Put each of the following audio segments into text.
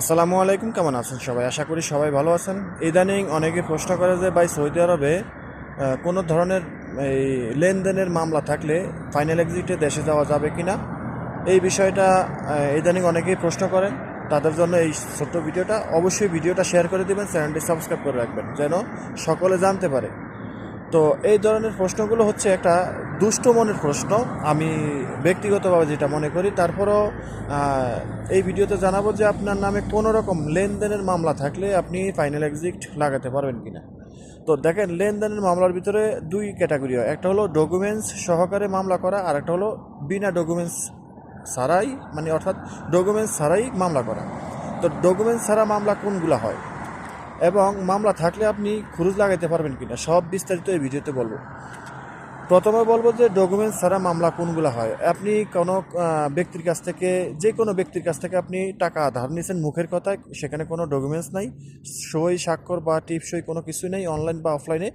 আসসালামু আলাইকুম, কেমন আছেন সবাই? আশা করি সবাই ভালো আছেন। ইদানিং অনেকে প্রশ্ন করে যে, ভাই, সৌদি আরবে কোনো ধরনের, এই লেনদেনের মামলা থাকলে ফাইনাল এক্সিটে দেশে যাওয়া যাবে কি না এই বিষয়টা ইদানিং অনেকেই প্রশ্ন করেন। তাদের জন্য এই ছোট্ট ভিডিওটা, অবশ্যই ভিডিওটা শেয়ার করে দেবেন, চ্যানেলটি সাবস্ক্রাইব করে রাখবেন, যেন সকলে জানতে পারে। তো এই ধরনের প্রশ্নগুলো হচ্ছে একটা দুষ্ট মনের প্রশ্ন। আমি ব্যক্তিগতভাবে যেটা মনে করি, তারপরও এই ভিডিওতে জানাব যে আপনার নামে কোনো রকম লেনদেনের মামলা থাকলে আপনি ফাইনাল এক্সিট লাগাতে পারবেন কি না তো দেখেন, লেনদেনের মামলার ভিতরে দুই ক্যাটাগরি হয়। একটা হলো ডকুমেন্টস সহকারে মামলা করা, আর একটা হলো বিনা ডকুমেন্টস ছাড়াই মানে অর্থাৎ ডকুমেন্টস ছাড়াই মামলা করা। তো ডকুমেন্টস ছাড়া মামলা কোনগুলো হয়? এবং মামলা থাকলে আপনি খরচ লাগাইতে পারবেন কিনা, সব বিস্তারিত এই ভিডিওতে বলব। প্রথমে বলব যে ডকুমেন্টস ছাড়া মামলা কোনগুলো হয়? আপনি কোনো ব্যক্তির কাছ থেকে, যে কোনো ব্যক্তির কাছ থেকে আপনি টাকা ধার নিয়েছেন মুখের কথায়, সেখানে কোনো ডকুমেন্টস নাই, সই, স্বাক্ষর বা টিপসই কোনো কিছুই নেই অনলাইন বা অফলাইনে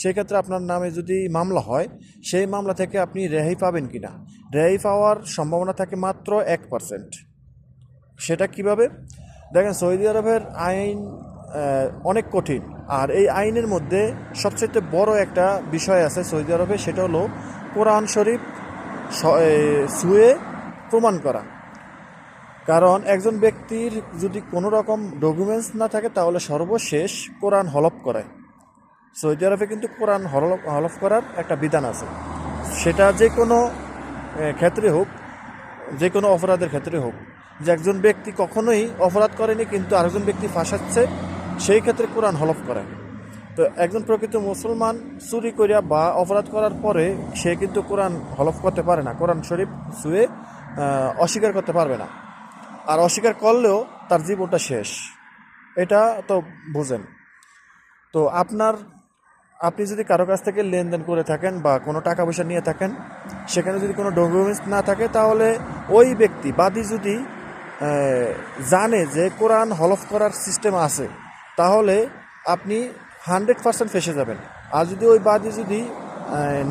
সেক্ষেত্রে আপনার নামে যদি মামলা হয়, সেই মামলা থেকে আপনি রেহাই পাবেন কি না রেহাই পাওয়ার সম্ভাবনা থাকে মাত্র এক পার্সেন্ট সেটা কীভাবে? দেখেন সৌদি আরবের আইন অনেক কঠিন। আর এই আইনের মধ্যে সবচেয়ে বড় একটা বিষয় আছে সৌদি আরবে, সেটা হলো কোরআন শরীফ ছুঁয়ে প্রমাণ করা। কারণ একজন ব্যক্তির যদি কোনো রকম ডকুমেন্টস না থাকে, তাহলে সর্বশেষ কোরআন হলফ করায় সৌদি আরবে কিন্তু কোরআন হলফ হলফ করার একটা বিধান আছে। সেটা যে কোনো ক্ষেত্রে হোক, যে কোনো অপরাধের ক্ষেত্রে হোক। যে একজন ব্যক্তি কখনোই অপরাধ করেনি, কিন্তু আরেকজন ব্যক্তি ফাঁসাচ্ছে সেই ক্ষেত্রে কোরআন হলফ করে। তো একজন প্রকৃত মুসলমান চুরি করিয়া বা অপরাধ করার পরে সে কিন্তু কোরআন হলফ করতে পারে না। কোরআন শরীফ শুয়ে অস্বীকার করতে পারবে না। আর অস্বীকার করলেও তার জীবনটা শেষ। এটা তো বুঝেন। তো আপনার, আপনি যদি কারও কাছ থেকে লেনদেন করে থাকেন বা কোনো টাকা পয়সা নিয়ে থাকেন, সেখানে যদি কোনো ডকুমেন্টস না থাকে, তাহলে ওই ব্যক্তি বাদী যদি জানে যে কোরআন হলফ করার সিস্টেম আছে তাহলে আপনি হান্ড্রেড পার্সেন্ট ফেসে যাবেন। আর যদি ওই বাদী যদি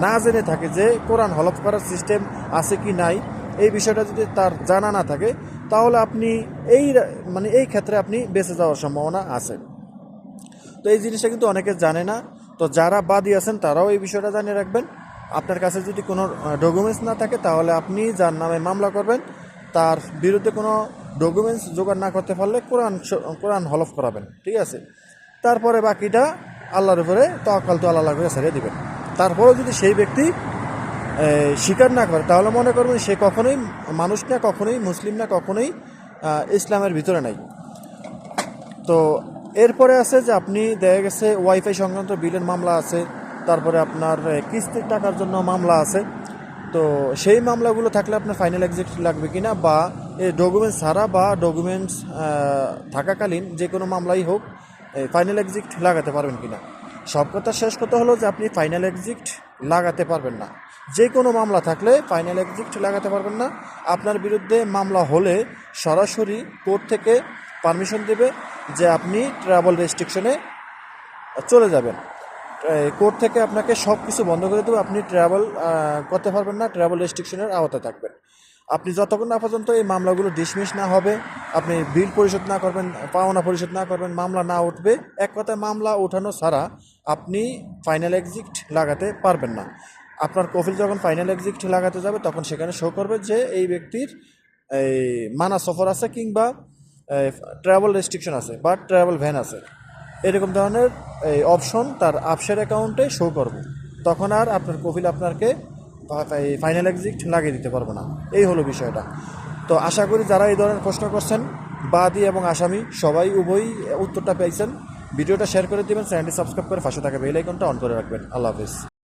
না জেনে থাকে যে কোরআন হলফ করার সিস্টেম আছে কি নাই, এই বিষয়টা যদি তার জানা না থাকে, তাহলে আপনি এই মানে এই ক্ষেত্রে আপনি বেঁচে যাওয়ার সম্ভাবনা আছে। তো এই জিনিসটা কিন্তু অনেকে জানে না। তো যারা বাদী আছেন, তারাও এই বিষয়টা জানিয়ে রাখবেন। আপনার কাছে যদি কোনো ডকুমেন্টস না থাকে, তাহলে আপনি যার নামে মামলা করবেন, তার বিরুদ্ধে কোনো ডকুমেন্টস জোগাড় না করতে পারলে কোরআন কোরআন হলফ করাবেন, ঠিক আছে? তারপরে বাকিটা আল্লাহর উপরে তকাল তো আল্লাহ করে ছেড়ে দেবেন। তারপরেও যদি সেই ব্যক্তি স্বীকার না করে, তাহলে মনে করবেন সে কখনোই মানুষ না, কখনোই মুসলিম না, কখনোই ইসলামের ভিতরে নাই। তো এরপরে আছে যে আপনি দেখা গেছে ওয়াইফাই সংক্রান্ত বিলের মামলা আছে, তারপরে আপনার কিস্তির টাকার জন্য মামলা আছে। তো সেই মামলাগুলো থাকলে আপনার ফাইনাল এক্সিট লাগবে কিনা বা ডকুমেন্টস ছাড়া বা ডকুমেন্টস থাকাকালীন যে কোনো মামলাই হোক ফাইনাল এক্সিট লাগাতে পারবেন কিনা। সব কথা শেষ কথা হলো যে আপনি ফাইনাল এক্সিট লাগাতে পারবেন না। যে কোনো মামলা থাকলে ফাইনাল এক্সিট লাগাতে পারবেন না। আপনার বিরুদ্ধে মামলা হলে সরাসরি কোর্ট থেকে পারমিশন দেবে যে আপনি ট্রাভেল রেস্ট্রিকশনে চলে যাবেন। কোর্ট থেকে আপনাকে সব কিছু বন্ধ করে দেবে। আপনি ট্রাভেল করতে পারবেন না ট্রাভেল রেস্ট্রিকশনের আওতায় থাকবেন। আপনি যতক্ষণ না পর্যন্ত এই মামলাগুলো ডিসমিস না হবে, আপনি বিল পরিশোধ না করবেন, পাওনা পরিশোধ না করবেন, মামলা না উঠবে, এক কথায় মামলা ওঠানো ছাড়া আপনি ফাইনাল এক্সিট লাগাতে পারবেন না। আপনার কফিল যখন ফাইনাল এক্সিট লাগাতে যাবে, তখন সেখানে শো করবে যে এই ব্যক্তির এই মানা সফর আছে কিংবা ট্রাভেল রেস্ট্রিকশন আছে বা ট্রাভেল ভ্যান আছে। এরকম ধরনের এই অপশন তার আপসের অ্যাকাউন্টে শো করবে। তখন আর আপনার কফিল আপনাকে ফাইনাল এক্সিট লাগিয়ে দিতে পারব না। এই হলো বিষয়টা। তো আশা করি যারা এই ধরনের প্রশ্ন করছেন, বাদী এবং আসামি সবাই উভয়ই উত্তরটা পেয়েছেন। ভিডিওটা শেয়ার করে দেবেন, চ্যানেলটি সাবস্ক্রাইব করে ফাঁসে থাকা বেল আইকনটা অন করে রাখবেন। আল্লাহ হাফিজ।